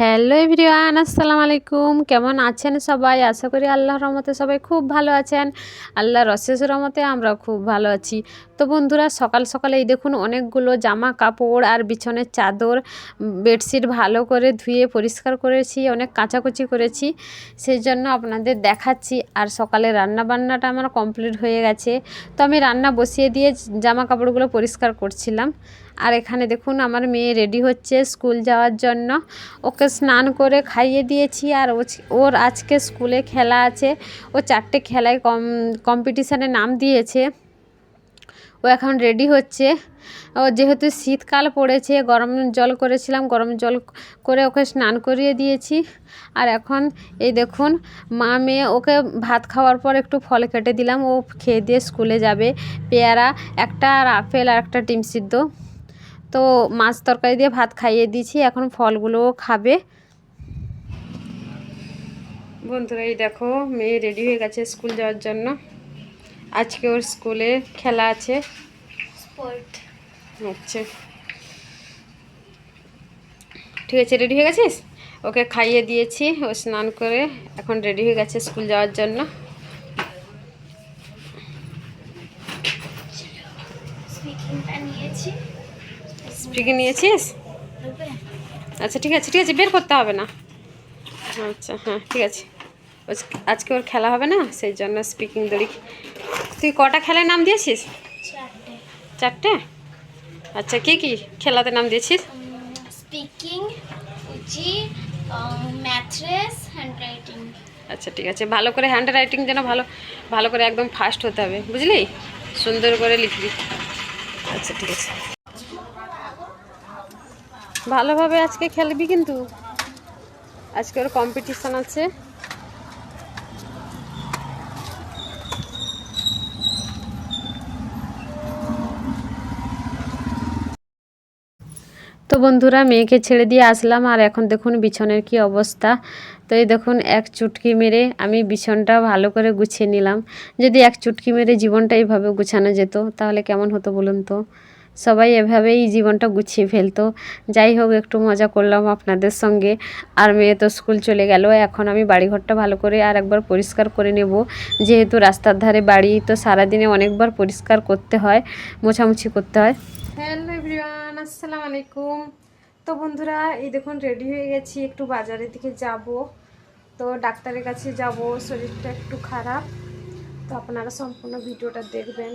Hello everyone, আসসালামু আলাইকুম। কেমন আছেন সবাই? আশা করি আল্লাহর রহমতে সবাই খুব ভালো আছেন। আল্লাহর অশেষ রহমতে আমরা খুব ভালো আছি। তো বন্ধুরা, সকাল সকালে এই দেখুন অনেকগুলো জামা কাপড় আর বিছনের চাদর বেডশিট ভালো করে ধুয়ে পরিষ্কার করেছি, অনেক কাচাকুচি করেছি সেই জন্য আপনাদের দেখাচ্ছি। আর সকালে রান্না বান্নাটা আমার কমপ্লিট হয়ে গেছে। তো আমি রান্না বসিয়ে দিয়ে জামা কাপড়গুলো পরিষ্কার করছিলাম। আর এখানে দেখুন আমার মেয়ে রেডি হচ্ছে স্কুল যাওয়ার জন্য। ওকে স্নান করে খাইয়ে দিয়েছি আর ওর আজকে স্কুলে খেলা আছে। ও চারটে খেলায় কম, কম্পিটিশানে নাম দিয়েছে। ও এখন রেডি হচ্ছে। ও যেহেতু শীতকাল পড়েছে, গরম জল করেছিলাম, গরম জল করে ওকে স্নান করিয়ে দিয়েছি। আর এখন এই দেখুন, মা মেয়ে ওকে ভাত খাওয়ার পর একটু ফল কেটে দিলাম। ও খেয়ে দিয়ে স্কুলে যাবে। পেয়ারা, একটা আর আপেল আর একটা ডিম সিদ্ধ। তো মাছ তরকারি দিয়ে ভাত খাইয়ে দিয়েছি, এখন ফলগুলোও খাবে। বন্ধুরা, এই দেখো, মেয়ে রেডি হয়ে গেছে স্কুল যাওয়ার জন্য। আজকে ওর স্কুলে খেলা আছে। আচ্ছা। ঠিক আছে রেডি হয়ে গেছিস? ওকে খাইয়ে দিয়েছি ও স্নান করে এখন রেডি হয়ে গেছে স্কুল যাওয়ার জন্য। স্পিকে নিয়েছিস? আচ্ছা ঠিক আছে ঠিক আছে বের করতে হবে না। আচ্ছা হ্যাঁ ঠিক আছে। আজকে ওর খেলা হবে না সেই জন্য স্পিকিং দড়ি তুই কটা খেলায় নাম দিয়েছিস? চারটে। চারটে? আচ্ছা কি কি খেলাতে নাম দিয়েছিস? স্পিকিং উচি ম্যাথ্রেস আচ্ছা ঠিক আছে। ভালো করে হ্যান্ড রাইটিং যেন ভালো ভালো করে একদম ফাস্ট হতে হবে। বুঝলি? সুন্দর করে লিখবি। আচ্ছা ঠিক আছে। ভালোভাবে আজকে খেলবি কিন্তু। আজকে ওর কম্পিটিশান আছে। তো বন্ধুরা, মেয়েকে ছেড়ে দিয়ে আসলাম আর এখন দেখুন বিছনের কি অবস্থা। তো এই দেখুন, এক চুটকি মেরে আমি বিছনটা ভালো করে গুছিয়ে নিলাম। যদি এক চুটকি মেরে জীবনটা এইভাবে গুছানো যেত, তাহলে কেমন হতো বলুন তো? সবাই এভাবেই জীবনটা গুছিয়ে ফেলতো। যাই হোক, একটু মজা করলাম আপনাদের সঙ্গে। আর মেয়ে তো স্কুল চলে গেল, এখন আমি বাড়িঘরটা ভালো করে আর একবার পরিষ্কার করে নেব। যেহেতু রাস্তার ধারে বাড়ি, তো সারাদিনে অনেকবার পরিষ্কার করতে হয়, মোছামুছি করতে হয়। হ্যালো এভরিওয়ান আসসালামু আলাইকুম। তো বন্ধুরা, এই দেখুন রেডি হয়ে গেছি একটু বাজারের দিকে যাব। তো ডাক্তারের কাছে যাব, শরীরটা একটু খারাপ। তো আপনারা সম্পূর্ণ ভিডিওটা দেখবেন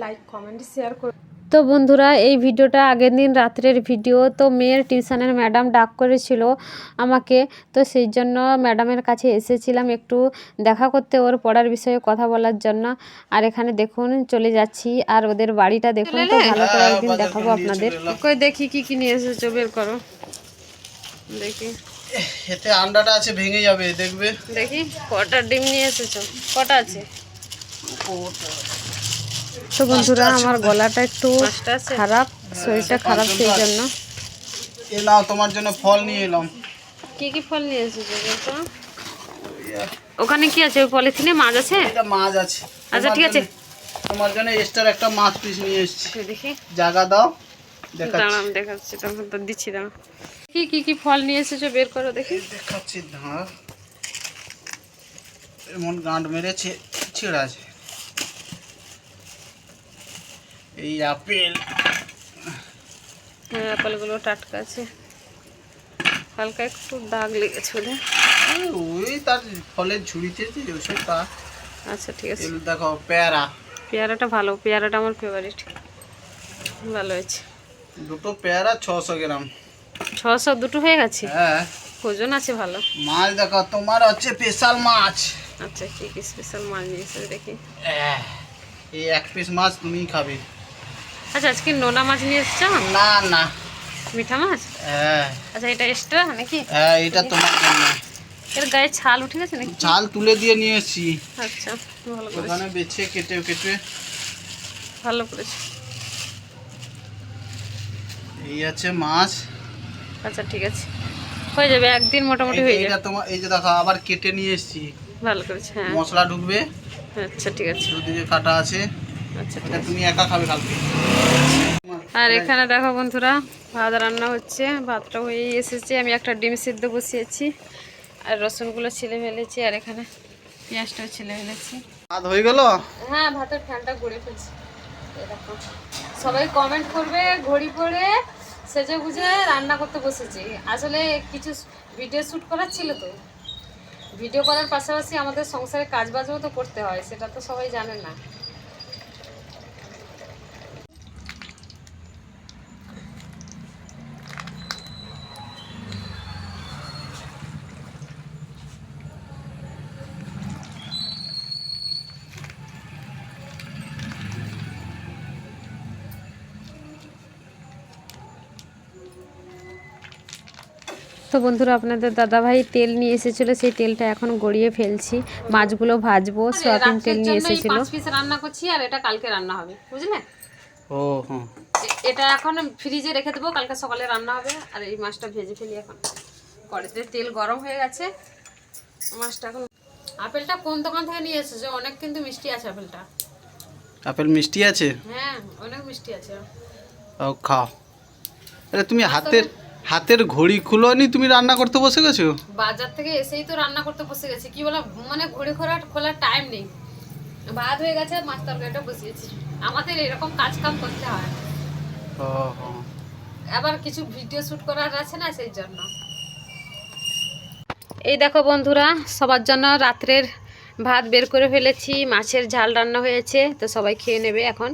লাইক কমেন্ট শেয়ার করুন তো বন্ধুরা এই ভিডিওটা আগের দিন রাত্রের ভিডিও। তো মেয়ের টিউশনের ম্যাডাম ডাক করেছিল আমাকে। তো সেই জন্য ম্যাডামের কাছে এসেছিলাম একটু দেখা করতে ওর পড়ার বিষয়ে কথা বলার জন্য। আর এখানে দেখুন চলে যাচ্ছি। আর ওদের বাড়িটা দেখুন তো ভালো করে একদিন দেখাবো আপনাদের। কই দেখি কি কি নিয়ে এসেছ বের করো। দেখি। এতে আন্ডাটা আছে ভেঙে যাবে দেখবে। দেখি কটা ডিম নিয়ে এসেছ? কটা আছে? তো বন্ধুরা আমার গলাটা একটু খারাপ শরীরটা খারাপ সেই জন্য এ নাও তোমার জন্য ফল নিয়ে এলাম। কি কি ফল নিয়ে এসেছ ওখানে কি আছে? ওই পলিথিনে মাছ আছে? এটা মাছ আছে। আচ্ছা ঠিক আছে। তোমার জন্য এক্সট্রা একটা মাছ পিস নিয়ে এসেছি। দেখি। জায়গা দাও দেখাচ্ছি। দাঁড়ান দেখাচ্ছি তখন তো দিচ্ছি দাঁড়া কি কি কি ফল নিয়ে এসেছ? বের করো দেখি। দেখাচ্ছি ধার এমন গাঁট মেরেছে ছিঁড়া আছে। এই আপেল। হ্যাঁ অ্যাপেলগুলো টাটকা আছে। হালকা একটু দাগ লেগেছে ওদের ওই তার ফলের ঝুড়িতে যে ওসব তা। আচ্ছা ঠিক আছে। দেখো পেয়ারা। পেয়ারাটা ভালো পেয়ারাটা আমার ফেভারিট ভালো হয়েছে। দুটো পেয়ারা ছশো গ্রাম। ছশো দুটো হয়ে গেছে? হ্যাঁ। ওজন আছে ভালো? মাছ দেখো তোমার হচ্ছে স্পেশাল মাছ। আচ্ছা কি কি স্পেশাল মাছ নিয়েছে দেখি। আহ, এই এক পিস মাছ তুমি খাবে। আচ্ছা আজকে নোনা মাছ নিয়ে এসছো? না না। মিঠা মাছ? হ্যাঁ। আচ্ছা এটা এক্সট্রা নাকি? হ্যাঁ এটা তোমার জন্য। এর গায়ে ছাল উঠে গেছে নাকি? চাল তুলে দিয়ে নিয়ে এসছি। আচ্ছা ভালো করেছে। ওখানে বেছে কেটে কেটে। ভালো করেছে। এই আছে মাছ। আচ্ছা ঠিক আছে। হয়ে যাবে একদিন মোটামুটি হয়ে যাবে। তোমার এই যে দেখো আবার কেটে নিয়ে এসছি। ভালো করেছে হ্যাঁ। মশলা ঢুকবে। আচ্ছা ঠিক আছে। দুদিকে কাটা আছে। আচ্ছা ঠিক এটা আছে। তুমি একা খাবে কালকে। আর এখানে দেখো বন্ধুরা ভাত রান্না হচ্ছে ভাতটা হয়ে এসেছে। আমি একটা ডিম সিদ্ধ বসিয়েছি আর রসুনগুলো ছিলে ফেলেছি আর এখানে পেঁয়াজটাও ছিলে ফেলেছি। ভাত হয়ে গেল? হ্যাঁ ভাতের ফ্যানটা ঘুরে ফেলছি। এরকম সবাই কমেন্ট করবে ঘড়ি পরে সেজে গুজে রান্না করতে বসেছি। আসলে কিছু ভিডিও শ্যুট করার ছিল তো। ভিডিও করার পাশাপাশি আমাদের সংসারে কাজ বাজও তো করতে হয় সেটা তো সবাই জানে না। তো বন্ধুরা আপনাদের দাদাভাই তেল নিয়ে এসেছিল সেই তেলটা এখন গড়িয়ে ফেলছি। মাছগুলো ভাজবো সয়াবিন তেল নিয়ে এসেছিল। পিস রান্না করছি আর এটা কালকে রান্না হবে বুঝলে? ও হ্যাঁ এটা এখন ফ্রিজে রেখে দেবো কালকে সকালে রান্না হবে আর এই মাছটা ভেজে ফেলি এখন। কড়াইতে তেল গরম হয়ে গেছে মাছটা এখন আপেলটা কোন দোকান থেকে নিয়ে এসেছে? অনেক কিন্তু মিষ্টি আছে আপেলটা। আপেল মিষ্টি আছে? হ্যাঁ অনেক মিষ্টি আছে। ও খাও। আরে তুমি হাতের হাতের ঘড়ি খুলো নি তুমি রান্না করতে বসে গেছো? বাজার থেকে এসেই তো রান্না করতে বসে গেছি। কি বলা মানে ঘড়ি খোলা খোলার টাইম নেই। ভাত হয়ে গেছে মাছ তরকারিটা বসিয়েছি। আমাদের এরকম কাজ কাম করতে হয়। হ্যাঁ আবার কিছু ভিডিও শ্যুট করার আছে না সেই জন্য? এই দেখো বন্ধুরা সবার জন্য রাত্রের ভাত বের করে ফেলেছি মাছের ঝাল রান্না হয়েছে তো সবাই খেয়ে নেবে এখন।